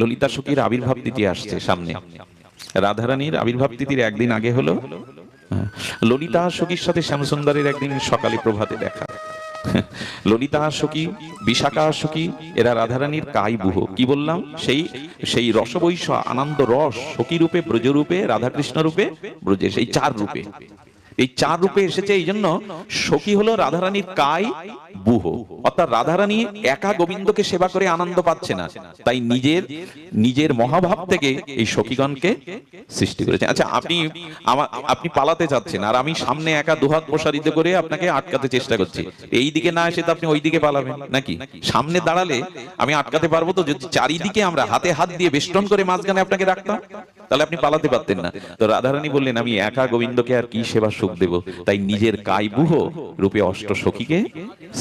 ললিতা সখীর আবির্ভাব তিথি আসছে সামনে। রাধারানীর আবির্ভাব তিথির একদিন আগে হলো, ললিতা সখীর সাথে শ্যামসুন্দরের একদিন সকালে প্রভাতে দেখা। ললিতা সখী, বিশাখা সখী, এরা রাধারানীর কাই বুহ। কি বললাম? সেই সেই রসবৈশ আনন্দ রস সখী রূপে ব্রজ রূপে রাধাকৃষ্ণ রূপে ব্রজে, সেই চার রূপে এই চার রূপে এসেছে এই জন্য সখী হলো রাধারানীর কাই বুহ। অর্থাৎ রাধারানী একা গোবিন্দকে সেবা করে আনন্দ পাচ্ছে না। তাই নিজের নিজের মহাভাব থেকে এই সখীগণকে সৃষ্টি করেছে। আচ্ছা আপনি আমা- আপনি পালাতে চাচ্ছেন আর আমি সামনে একা দুহাত প্রসারিত করে আপনাকে আটকাতে চেষ্টা করছি। এই দিকে না এসে তো আপনি ওই দিকে পালাবেন নাকি? সামনে দাঁড়ালে আমি আটকাতে পারব তো? যদি চারিদিকে আমরা হাতে হাত দিয়ে বেষ্টন করে মাঝখানে আপনাকে রাখতাম তাহলে আপনি পালাতে পারতেন না। তো রাধারানী বললেন আমি একা গোবিন্দকে আর কি সেবা সুখ দেব। তাই নিজের কাইবুহ রূপে অষ্ট সখীকে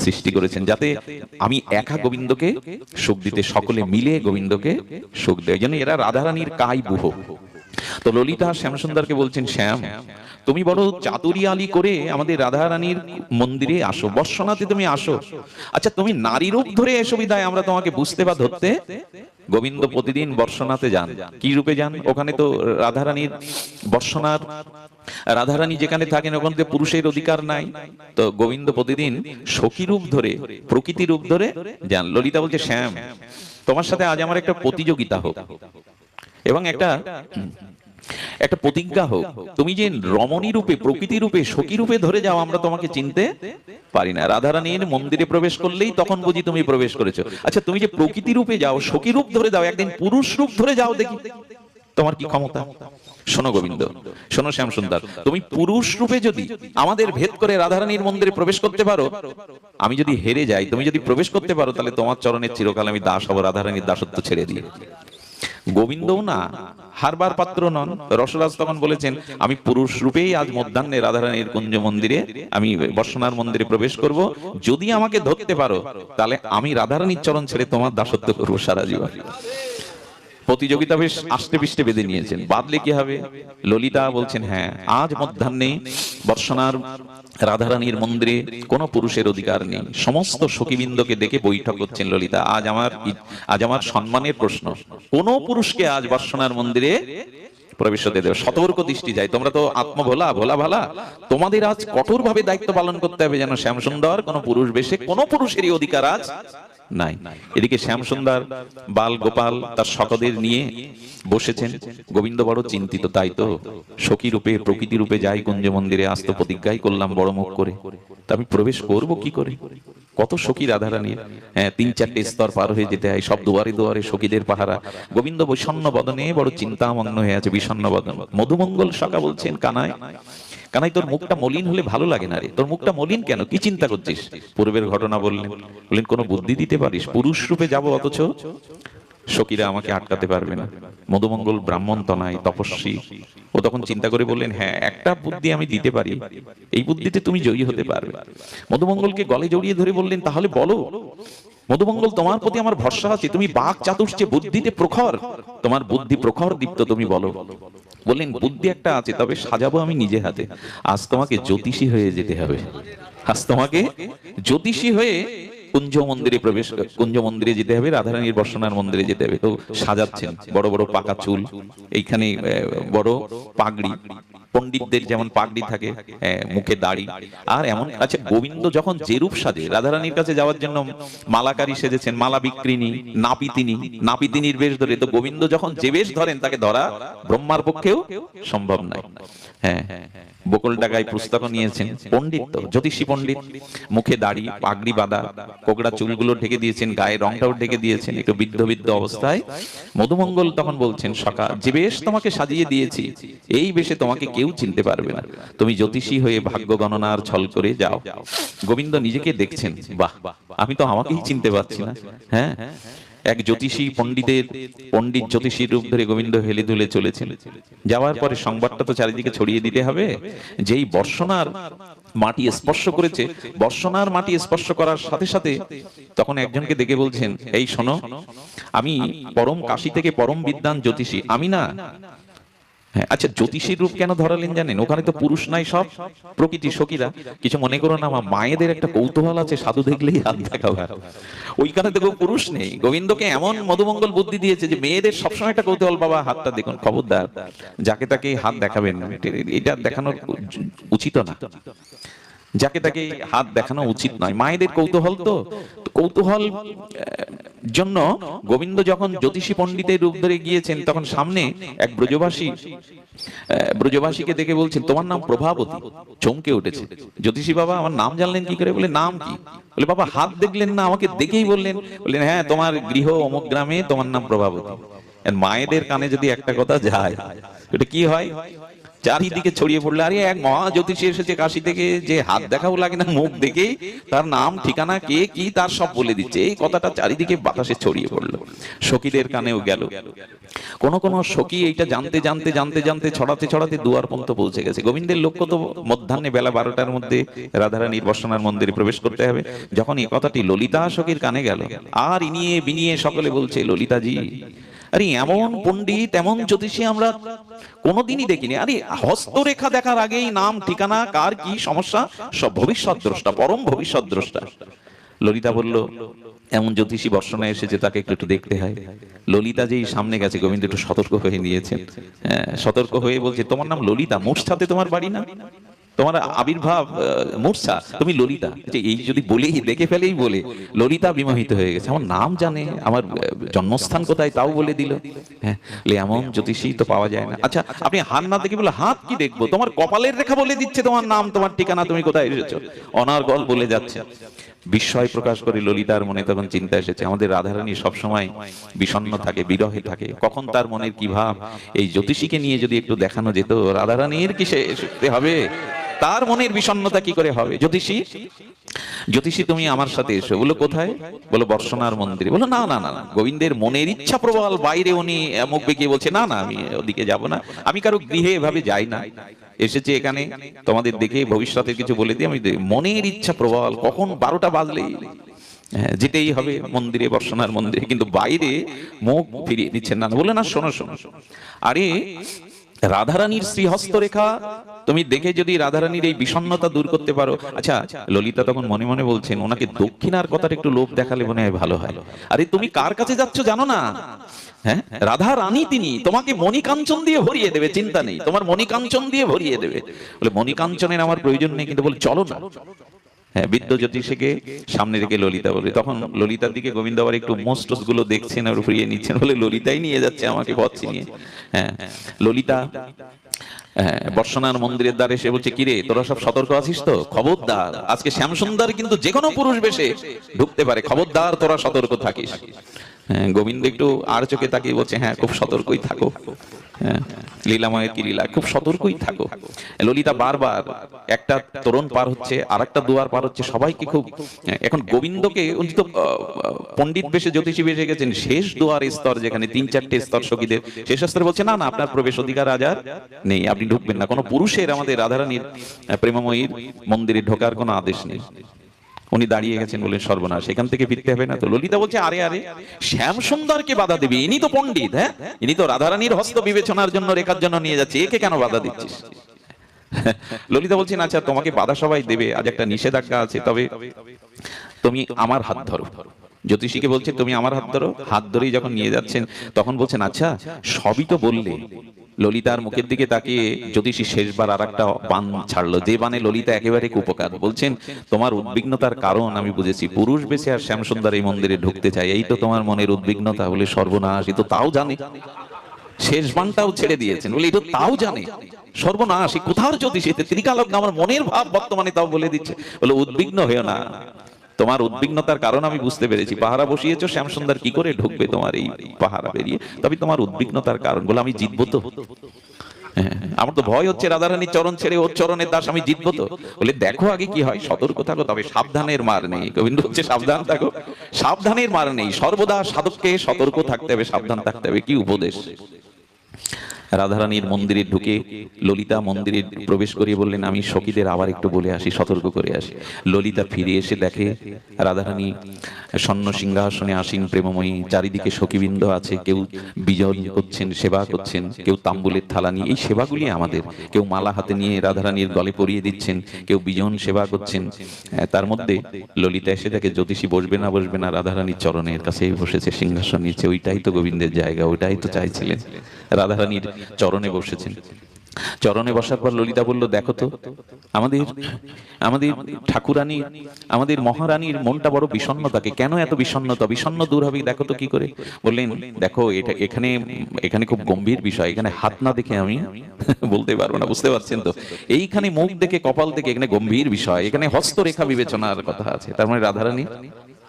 সৃষ্টি করেছেন যাতে আমি একা গোবিন্দকে সুখ দিতে সকলে মিলে গোবিন্দকে সুখ দেয়। যেন এরা রাধারানীর কাইবুহ তো ললিতা শ্যামসুন্দরকে বলছেন, শ্যাম তুমি বড় চাতুরিয়ালি করে আমাদের রাধারানীর মন্দিরে আসো, বর্ষনাতে তুমি আসো। আচ্ছা তুমি নারী রূপ ধরে এসো বিদায় আমরা তোমাকে বুঝতে বা ধরতে? গোবিন্দ প্রতিদিন বর্ষনাতে যান। কি রূপে যান? ওখানে তো রাধারানীর বর্ষনার, রাধারানী যেখানে থাকেন ওখানে পুরুষের অধিকার নাই। তো গোবিন্দ প্রতিদিন সখী রূপ ধরে, প্রকৃতি রূপ ধরে যান। ললিতা বলছে, শ্যাম, তোমার সাথে আজ আমার একটা প্রতিযোগিতা হোক। এবং একটা একটা প্রতিজ্ঞা হোক, তুমি যে রমণী রূপে, প্রকৃতি রূপে, সখী রূপে ধরে যাও, আমরা তোমাকে চিনতে পারি না। রাধারানীর মন্দিরে প্রবেশ করলেই তখন বুঝি তুমি প্রবেশ করেছ। আচ্ছা তুমি যে প্রকৃতি রূপে যাও, সখী রূপ ধরে যাও, একদিন পুরুষ রূপ ধরে যাও দেখি। তোমার কি ক্ষমতা? শোনো গোবিন্দ, শোনো শ্যাম সুন্দর তুমি পুরুষ রূপে যদি আমাদের ভেদ করে রাধারানীর মন্দিরে প্রবেশ করতে পারো, আমি যদি হেরে যাই, তুমি যদি প্রবেশ করতে পারো, তাহলে তোমার চরণের চিরকাল আমি দাস হব, রাধারানীর দাসত্ব ছেড়ে দিয়ে। গোবিন্দও না, হারবার পাত্র নন। রসরাজ তখন বলেছেন, আমি পুরুষ রূপেই আজ মধ্যাহ্নে রাধারানীর কুঞ্জ মন্দিরে আমি বর্ষনার মন্দিরে প্রবেশ করব। যদি আমাকে ধরতে পারো, তাহলে আমি রাধারানীর চরণ ছেড়ে তোমার দাসত্ব করব সারা জীবন। প্রতিযোগিতা বেশ আষ্টে পৃষ্ঠে বেঁধে নিয়েছেন। বাদলে কি হবে? ললিতা বলছেন হ্যাঁ আজ মধ্যাহ্নে বর্ষনার রাধারানীর মন্দিরে কোন পুরুষের অধিকার নেই। সমস্ত সখীবৃন্দকে ডেকে বৈঠক করছেন ললিতা। আজ আমার আজ আমার সম্মানের প্রশ্ন। কোন পুরুষকে আজ বর্ষণার মন্দিরে প্রবেশ হতে দেবে। সতর্ক দৃষ্টি যায়। তোমরা তো আত্মভোলা ভোলা ভালা। তোমাদের আজ কঠোর ভাবে দায়িত্ব পালন করতে হবে যেন শ্যামসুন্দর কোন পুরুষ বেশে কোন পুরুষেরই অধিকার আজ নাই। এদিকে শ্যামসুন্দর বাল গোপাল তার সকদের নিয়ে বসেছেন। গোবিন্দ বড় চিন্তিত, তাই তো সখী রূপে প্রকৃতি রূপে যাই কুঞ্জ মন্দিরে আস্ত প্রতিজ্ঞাই করলাম বড় মুখ করে। তা আমি প্রবেশ করব কি করে? কত সখী রাধারানীর হ্যাঁ তিন চারটে স্তর পার হয়ে যেতে হয়, সব দুয়ারে দুয়ারে সখীদের পাহারা। গোবিন্দ বৈষণ্য বদনে বড় চিন্তামগ্ন হয়ে আছে বিষণ্ণ বদন মধুমঙ্গল সকা বলছেন, কানায় কানাই তোর মুখটা মলিন হলে ভালো লাগে না রে। তোর মুখটা মলিন কেন? কি চিন্তা করছিস? পূর্বের ঘটনা বললেন। বললেন। কোনো বুদ্ধি দিতে পারিস? পুরুষ রূপে যাব অথচ? সখীরা আমাকে আটকাতে পারবে না। মধুমঙ্গল ব্রাহ্মণ তনাই তপস্বী। ও তখন চিন্তা করে বললেন হ্যাঁ একটা বুদ্ধি আমি দিতে পারি। এই বুদ্ধিতে তুমি জয়ী হতে পারবে। মধুমঙ্গলকে গলে জড়িয়ে ধরে বললেন তাহলে বলো মধুমঙ্গল তোমার প্রতি আমার ভরসা আছে। তুমি বাক চাতুর্যে বুদ্ধিতে প্রখর। তোমার বুদ্ধি প্রখর দীপ্ত তুমি বলো। বললেন, বুদ্ধি একটা আছে, তবে সাজাবো আমি নিজে হাতে। আজ তোমাকে জ্যোতিষী হয়ে যেতে হবে। আজ তোমাকে জ্যোতিষী হয়ে কুঞ্জ মন্দিরে প্রবেশ কুঞ্জ মন্দিরে যেতে হবে, রাধারানীর বর্ষণার মন্দিরে যেতে হবে। তো সাজাচ্ছেন, বড় বড় পাকা চুল, এইখানে বড় পাগড়ি। পণ্ডিতদের যেমন পাগড়ি থাকে মুখে দাড়ি। আর এমন আছে গোবিন্দ যখন যেরূপ সাজে রাধারানীর কাছে যাওয়ার জন্য মালাকারি সেজেছেন মালা বিক্রিনী নাপিতিনী নাপিতিনীর বেশ ধরে। তো গোবিন্দ যখন যে বেশ ধরেন তাকে ধরা ব্রহ্মার পক্ষেও সম্ভব নয়। হ্যাঁ বকুল টাকায় পুস্তক নিয়েছেন পণ্ডিত তো, জ্যোতিষী পণ্ডিত। মুখে দাড়ি, পাগড়ি বাঁধা, কোকড়া চুলগুলো ঢেকে দিয়েছেন, গায়ে রংটাও ঢেকে দিয়েছেন, একটু বিদ্ধ বিদ্ধ অবস্থায়। মধুমঙ্গল তখন বলছেন সকা যে বেশ তোমাকে সাজিয়ে দিয়েছি, এই বেশে তোমাকে কেউ চিনতে পারবে না। তুমি জ্যোতিষী হয়ে ভাগ্য গণনার ছল করে যাও। গোবিন্দ নিজেকে দেখছেন, বাহ, আমি তো আমাকেই চিনতে পারছি না। হ্যাঁ এক জ্যোতিষী পণ্ডিতের পণ্ডিত জ্যোতিষীর রূপ ধরে গোবিন্দ হেলে ধুলে চলেছেন যাওয়ার পরে সংবাদটা তো চারিদিকে ছড়িয়ে দিতে হবে। যেই বর্ষণার মাটি স্পর্শ করেছে বর্ষণার মাটি স্পর্শ করার সাথে সাথে তখন একজনকে দেখে বলছেন এই শোনো আমি পরম কাশি থেকে পরম বিদ্যান জ্যোতিষী। আমি না হ্যাঁ আচ্ছা জ্যোতিষীর রূপ কেন ধরালেন জানেন? ওখানে তো পুরুষ নাই সব প্রকৃতি সখীরা। কিছু মনে করো না আমার মায়েদের একটা কৌতূহল আছে সাধু দেখলেই হাত দেখাবার ওইখানে কেউ পুরুষ নেই। গোবিন্দকে এমন মধুমঙ্গল বুদ্ধি দিয়েছে যে মেয়েদের সবসময় একটা কৌতূহল বাবা হাতটা দেখুন খবরদার। যাকে তাকে হাত দেখাবেন না এটা দেখানোর উচিত না। যাকে তাকে হাত দেখানো উচিত নয়। মায়েদের কৌতূহল তো কৌতূহল জন্য গোবিন্দ যখন জ্যোতিষী পণ্ডিতের রূপ ধরে গিয়েছেন, তখন সামনে এক ব্রজবাসী ব্রজবাসীকে দেখে বলছেন, তোমার নাম প্রভাবতী। চমকে উঠেছে। জ্যোতিষী বাবা, আমার নাম জানলেন কি করে? বলে, নাম কি? বলে, বাবা, হাত দেখলেন না, আমাকে দেখেই বললেন। বললেন হ্যাঁ তোমার গৃহ অমুক গ্রামে তোমার নাম প্রভাবতী। মায়েদের কানে যদি একটা কথা যায় এটা কি হয়? চারিদিকে ছড়িয়ে পড়ল, আরে এক মহা জ্যোতিষী এসেছে কাশি থেকে, যে হাত দেখাও লাগে না, মুখ দেখেই তার নাম, ঠিকানা, কে, কি, তার সব বলে দিচ্ছে। এই কথাটা চারিদিকে বাতাসে ছড়িয়ে পড়ল। সখীদের কানেও গেল। কোন কোন সখী এইটা জানতে জানতে জানতে জানতে, ছড়াতে ছড়াতে দুয়ার পর্যন্ত পৌঁছে গেছে। গোবিন্দের লক্ষ্য তো মধ্যাহ্নে বেলা বারোটার মধ্যে রাধারানীর বর্ষনার মন্দিরে প্রবেশ করতে হবে। যখন এই কথাটি ললিতা সখীর কানে গেল, আর ইনিয়ে বিনিয়ে সকলে বলছে, ললিতাজি আরে এমন পণ্ডিত এমন জ্যোতিষী আমরা কোনোদিনই দেখিনি। আরে হস্তরেখা দেখার আগেই নাম ঠিকানা কার কি সমস্যা? সব ভবিষ্যৎ দ্রষ্টা পরম ভবিষ্যৎ দ্রষ্টা। ললিতা বলল এমন জ্যোতিষী বর্ষণে এসেছে তাকে একটু একটু দেখতে হয়। ললিতা যেই সামনে গেছে গোবিন্দ একটু সতর্ক হয়ে নিয়েছেন। হ্যাঁ, সতর্ক হয়ে বলছে তোমার নাম ললিতা মূর্ছাতে তোমার বাড়ি না? তোমার আবির্ভাব মূর্ছা তুমি ললিতা। যে এই যদি বলেই দেখে ফেলেই বলে ললিতা বিমোহিত হয়ে গেছে। আমার নাম জানে আমার জন্মস্থান কোথায় তাও বলে দিল। হ্যাঁ বলে, এমন জ্যোতিষী তো পাওয়া যায় না। আচ্ছা আপনি হাত না দেখে বলে হাত কি দেখব? তোমার কপালের রেখা বলে দিচ্ছে তোমার নাম তোমার ঠিকানা তুমি কোথায় এসেছ? অনার্গল বলে যাচ্ছে। বিস্ময় প্রকাশ করে ললিতার মনে তখন চিন্তা এসেছে। আমাদের রাধারানী সবসময় বিষণ্ণ থাকে বিরহে থাকে। কখন তার মনের কি ভাব? এই জ্যোতিষীকে নিয়ে যদি একটু দেখানো যেত রাধারানীর কি সে হবে? তার মনের বিষণ্ণতা কি করে হবে? জ্যোতিষী? জ্যোতিষী তুমি আমার সাথে এসো। বলো কোথায়? বলো বর্ষনার মন্দিরে। বলো না না না গোবিন্দের মনের ইচ্ছা প্রবল বাইরে উনি মুখ বেঁকিয়ে বলছে না না আমি ওদিকে যাব না। আমি কারও গৃহে এভাবে যাই না। এসেছে এখানে তোমাদের দেখে ভবিষ্যতে কিছু বলে দিই। আমি মনের ইচ্ছা প্রবল কখন বারোটা বাজলেই হ্যাঁ, যেতেই হবে মন্দিরে বর্ষনার মন্দিরে। কিন্তু বাইরে মুখ ফিরিয়ে দিচ্ছেন না। বলে না শোনো শোনো। আরে রাধারানীর শ্রীহস্তরেখা? তুমি দেখে যদি রাধারানীর এই বিষণ্ণতা দূর করতে পারো। আচ্ছা ললিতা তখন মনে মনে বলছেন, ওনাকে দক্ষিণার কথাটা একটু লোভ দেখালে মনে হয় ভালো হয়। আরে, তুমি কার কাছে যাচ্ছ জানো না? হ্যাঁ রাধা রানী তিনি। তোমাকে মণিকাঞ্চন দিয়ে ভরিয়ে দেবে, চিন্তা নেই। তোমার মণিকাঞ্চন দিয়ে ভরিয়ে দেবে। বলে, মণিকাঞ্চনের আমার প্রয়োজন নেই। কিন্তু বলে, চলো না। হ্যাঁ বিদ্য জ্যোতিষীকে সামনে রেখে ললিতা বলে। তখন ললিতার দিকে গোবিন্দ আবার একটু মোস্টসগুলো দেখছেন আর ফিরিয়ে নিচ্ছেন বলে ললিতাই নিয়ে যাচ্ছে আমাকে পথ নিয়ে হ্যাঁ ললিতা হ্যাঁ, বর্ষনার মন্দিরের দ্বারে সে বলছে কিরে তোরা সব সতর্ক আছিস তো? খবরদার আজকে শ্যামসুন্দর কিন্তু যে কোনো পুরুষ বেশে ঢুকতে পারে। খবরদার তোরা সতর্ক থাকিস। গোবিন্দ একটু আর চোখে তাকিয়ে বলছে হ্যাঁ খুব সতর্কই থাকো। হ্যাঁ লীলাময়ের কি লীলা? খুব সতর্কই থাকো। ললিতা বারবার একটা তরুণ পার হচ্ছে আর একটা দুয়ার পার হচ্ছে সবাইকে খুব হ্যাঁ, এখন গোবিন্দকে উনি তো পণ্ডিত বেশে জ্যোতিষী বেশে গেছেন শেষ দুয়ার স্তর যেখানে তিন চারটে স্তর সখীদের শেষ স্তরে বলছে না না আপনার প্রবেশ অধিকার রাজার নেই আপনি ঢুকবেন না। কোনো পুরুষের আমাদের রাধারানীর প্রেমময়ীর মন্দিরে ঢোকার কোনো আদেশ নেই। উনি দাঁড়িয়ে গেছেন বলেন সর্বনাশ সেখান থেকে ফিরতে হবে না তো? ললিতা বলছে, আরে আরে, শ্যাম সুন্দরকে বাধা দেবে, ইনি তো পণ্ডিত হ্যাঁ? ইনি তো রাধারানীর হস্ত বিবেচনার জন্য রেখার জন্য নিয়ে যাচ্ছে, একে কেন বাধা দিচ্ছিস? ললিতা বলছেন আচ্ছা তোমাকে বাধা সবাই দেবে, আজ একটা নিষেধাজ্ঞা আছে, তবে তুমি আমার হাত ধরো। জ্যোতিষীকে বলছে, তুমি আমার হাত ধরো। হাত ধরেই যখন নিয়ে যাচ্ছেন, তখন বলছেন আচ্ছা সবই তো বললে ললিতার মুখের দিকে তাকিয়ে জ্যোতিষী শেষবার আর একটা বান ছাড়লো। যে বানে ললিতা একেবারে উপকার বলছেন, তোমার উদ্বিগ্নতার কারণ আমি বুঝেছি। পুরুষ বেশি আর শ্যামসুন্দর এই মন্দিরে ঢুকতে চাই এই তো তোমার মনের উদ্বিগ্নতা বলে সর্বনাশ। তো তাও জানে। শেষ বানটাও ছেড়ে দিয়েছেন। বলে এটা তাও জানে। সর্বনাশ। কোথাও কোথার জ্যোতিষী? এতে ত্রিকালগ্ন আমার মনের ভাব বর্তমানে তাও বলে দিচ্ছে। বলে, উদ্বিগ্ন হয়েও না। তোমার উদ্বিগ্নতার কারণ আমি বুঝতে পেরেছি। পাহারা বসিয়েছো শ্যামসুন্দর কি করে ঢুকবে তোমার এই পাহারা বেরিয়ে তবে তোমার উদ্বিগ্নতার কারণ বলে আমি জিতবো তো। হ্যাঁ, আমার তো ভয় হচ্ছে রাধারানীর চরণ ছেড়ে ওর চরণের দাস আমি জিতবো তো। বলে দেখো আগে কি হয় সতর্ক থাকো তবে সাবধানের মার নেই। গোবিন্দ হচ্ছে সাবধান থাকো। সাবধানের মার নেই সর্বদা সাধককে সতর্ক থাকতে হবে সাবধান থাকতে হবে। কি উপদেশ? রাধারানীর মন্দিরে ঢুকে ললিতা মন্দিরে প্রবেশ করিয়ে বললেন, আমি সখীদের আবার একটু বলে আসি, সতর্ক করে আসি। ললিতা ফিরে এসে দেখে রাধারানী স্বর্ণ সিংহাসনে আসীন প্রেমময়ী, চারিদিকে সখীবৃন্দ আছে, কেউ বিজন করছেন, সেবা করছেন, কেউ তাম্বুলের থালা নিয়ে, এই সেবাগুলি আমাদের। কেউ মালা হাতে নিয়ে রাধারানীর গলে পরিয়ে দিচ্ছেন, কেউ বিজন সেবা করছেন। তার মধ্যে ললিতা এসে দেখে, জ্যোতিষী বসবে না বসবে না, রাধারানীর চরণের কাছেই বসেছে সিংহাসন নিচে। ওইটাই তো গোবিন্দের জায়গা, ওইটাই তো চাইছিলেন। রাধারানীর চরণে বসেছেন। চরণে বসার পর ললিতা বলল, দেখো তো, আমাদের আমাদের ঠাকুরানী আমাদের মহারানীর মনটা বড় বিষণ্ণতাকে কেন এত বিষণ্ণতা? বিষণ্ণ দূর হবে, দেখো তো কি করে? বললেন, দেখো, এটা এখানে এখানে খুব গম্ভীর বিষয়। এখানে হাত না দেখে আমি বলতে পারব না, বুঝতে পারছেন তো? এইখানে মুখ দেখে, কপাল দেখে এখানে গম্ভীর বিষয়। এখানে হস্তরেখা বিবেচনার কথা আছে। তার মানে রাধারানী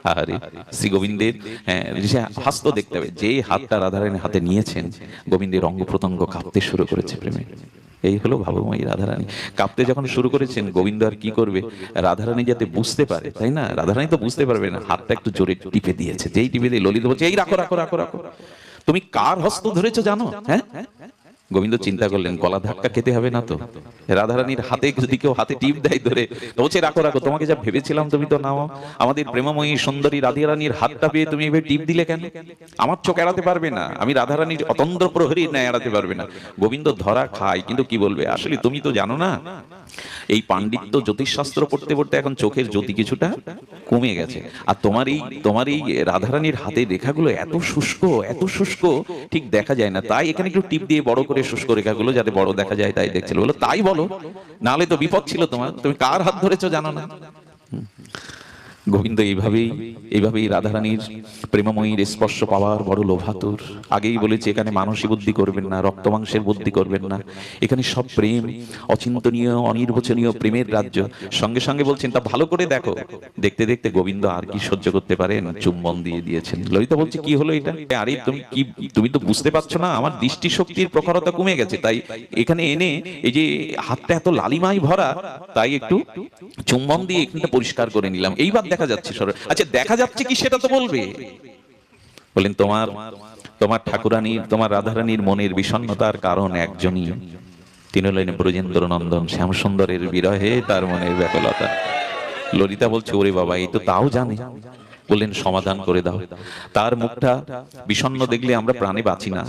আহারে শ্রী গোবিন্দের হ্যাঁ, সে হাস্ত দেখতে হবে যে হাতটা রাধারানীর হাতে নিয়েছেন গোবিন্দের অঙ্গ প্রত্যঙ্গ কাঁপতে শুরু করেছে প্রেমে এই হলো ভাবময়ী রাধারানী কাঁপতে যখন শুরু করেছেন গোবিন্দ আর কি করবে রাধারানী যাতে বুঝতে পারে তাই না রাধারানী তো বুঝতে পারবে না হাতটা একটু জোরে টিপে দিয়েছে যেই টিপে দিয়ে ললিত বলছে এই রাখো রাখো রাখো রাখো তুমি কার হস্ত ধরেছো জানো হ্যাঁ গোবিন্দ চিন্তা করলেন গলা ধাক্কা খেতে হবে না তো? রাধারানীর হাতে যদি কেউ হাতে টিপ দেয় ধরে বলছে রাখো রাখো তোমাকে যা ভেবেছিলাম তুমি তো নাও। আমাদের প্রেমময়ী সুন্দরী রাধারানীর হাতটা পেয়ে তুমি এভাবে টিপ দিলে কেন? আমার চোখ এড়াতে পারবে না। আমি রাধারানীর অতন্দ্র প্রহরী না এড়াতে পারবে না। গোবিন্দ ধরা খায় কিন্তু কি বলবে? আসলে তুমি তো জানো না? এই পাণ্ডিত্য জ্যোতিষশাস্ত্র পড়তে পড়তে এখন চোখের জ্যোতি কিছুটা কমে গেছে। আর তোমার এই তোমার এই রাধারানীর হাতে রেখাগুলো এত শুষ্ক এত শুষ্ক ঠিক দেখা যায় না। তাই এখানে একটু টিপ দিয়ে বড় করে শুষ্ক রেখাগুলো যাতে বড় দেখা যায়, তাই দেখছিল। বলো তাই বলো, নাহলে তো বিপদ ছিল তোমার। তুমি কার হাত ধরেছো জানো না? গোবিন্দ এইভাবেই এইভাবেই রাধারানীর প্রেমময়ীর স্পর্শ পাওয়ার বড় লোভাতুর। আগেই বলেছে, এখানে মানসী বুদ্ধি করবেন না রক্ত মাংসের বুদ্ধি করবেন না। এখানে সব প্রেম, অচিন্তনীয়, অনির্বচনীয় প্রেমের রাজ্য। সঙ্গে সঙ্গে বলছেন, তা ভালো করে দেখো। দেখতে দেখতে গোবিন্দ আর কি সহ্য করতে পারেন, চুম্বন দিয়ে দিয়েছেন। ললিতা বলছে, কি হলো এটা? আরে, তুমি কি, তুমি তো বুঝতে পারছ না, আমার দৃষ্টি শক্তির প্রখরতা কমে গেছে। তাই এখানে এনে এই যে হাতটা এত লালিমাই ভরা, তাই একটু চুম্বন দিয়ে এখানটা পরিষ্কার করে নিলাম। এইবার দেখা যাচ্ছে আচ্ছা দেখা যাচ্ছে কি সেটা তো বলবে? বলেন, তোমার তোমার ঠাকুরানীর, তোমার রাধারানীর মনের বিষণ্ণতার কারণ একজনই। তিনি হলেন ব্রজেন্দ্র নন্দন শ্যামসুন্দরের বিরহে তার মনের ব্যাকুলতা। ললিতা বলছে, ওরে বাবা, এই তো তাও জানে। বললেন, সমাধান করে দাও। তার মুখটা বিষণ্ন দেখলে আমরা প্রাণে বাঁচি না।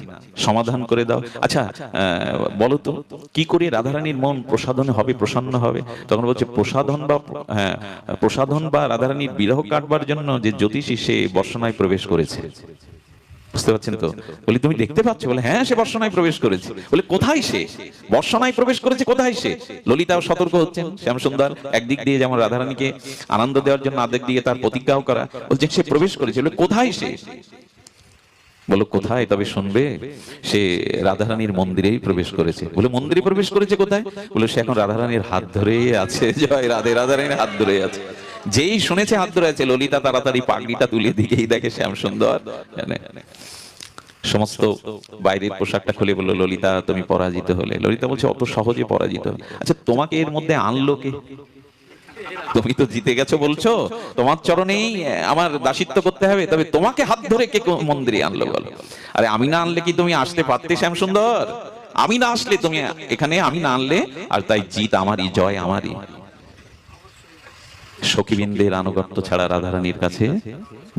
সমাধান করে দাও। আচ্ছা বলো তো, কি করে রাধারানীর মন প্রসাধন হবে, প্রসন্ন হবে? তখন বলছে, প্রসাধন বা হ্যাঁ প্রসাধন বা রাধারানীর বিরহ কাটবার জন্য যে জ্যোতিষী সে বর্ষণায় প্রবেশ করেছে। বুঝতে পারছেন তো? বলি, তুমি দেখতে পাচ্ছ? বলে হ্যাঁ সে বর্ষনায় প্রবেশ করেছে। বলে, কোথায় সে? বর্ষনায় প্রবেশ করেছে, কোথায় সে? ললিতাও সতর্ক হচ্ছেন শ্যাম সুন্দর একদিক দিয়ে যেমন রাধারানীকে আনন্দ দেওয়ার জন্য আরেক দিকে তার প্রতিজ্ঞাও করা, বলছে, সে প্রবেশ করেছে। বলে, কোথায় সে? বলো, কোথায়? তবে শুনবে, সে রাধারানীর মন্দিরেই প্রবেশ করেছে। বলে, মন্দিরে প্রবেশ করেছে কোথায়? বলে, সে এখন রাধারানীর হাত ধরেই আছে। জয় রাধে, রাধারানীর হাত ধরে আছে। যেই শুনেছে হাত ধরে আছে, ললিতা তাড়াতাড়ি পাগড়িটা তুলে দিকেই দেখে শ্যাম সুন্দর। সমস্ত বাইরের পোশাকটা খুলে বলল, ললিতা, তুমি পরাজিত হলে। ললিতা বলছে, অত সহজে পরাজিত আচ্ছা তোমাকে এর মধ্যে আনলো কে? তুমি তো জিতে গেছো বলছো। তোমার চরণেই আমার দাসিত্ব করতে হবে। তবে তোমাকে হাত ধরে কে মন্দিরে আনলো বলো? আরে, আমি না আনলে কি তুমি আসতে পারতে শ্যাম সুন্দর? আমি না আসলে তুমি এখানে, আমি না আনলে, আর তাই জিত আমারই, জয় আমারই। সখীবৃন্দের আনুগত্য ছাড়া রাধারানীর কাছে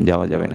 যাওয়া যাবে না।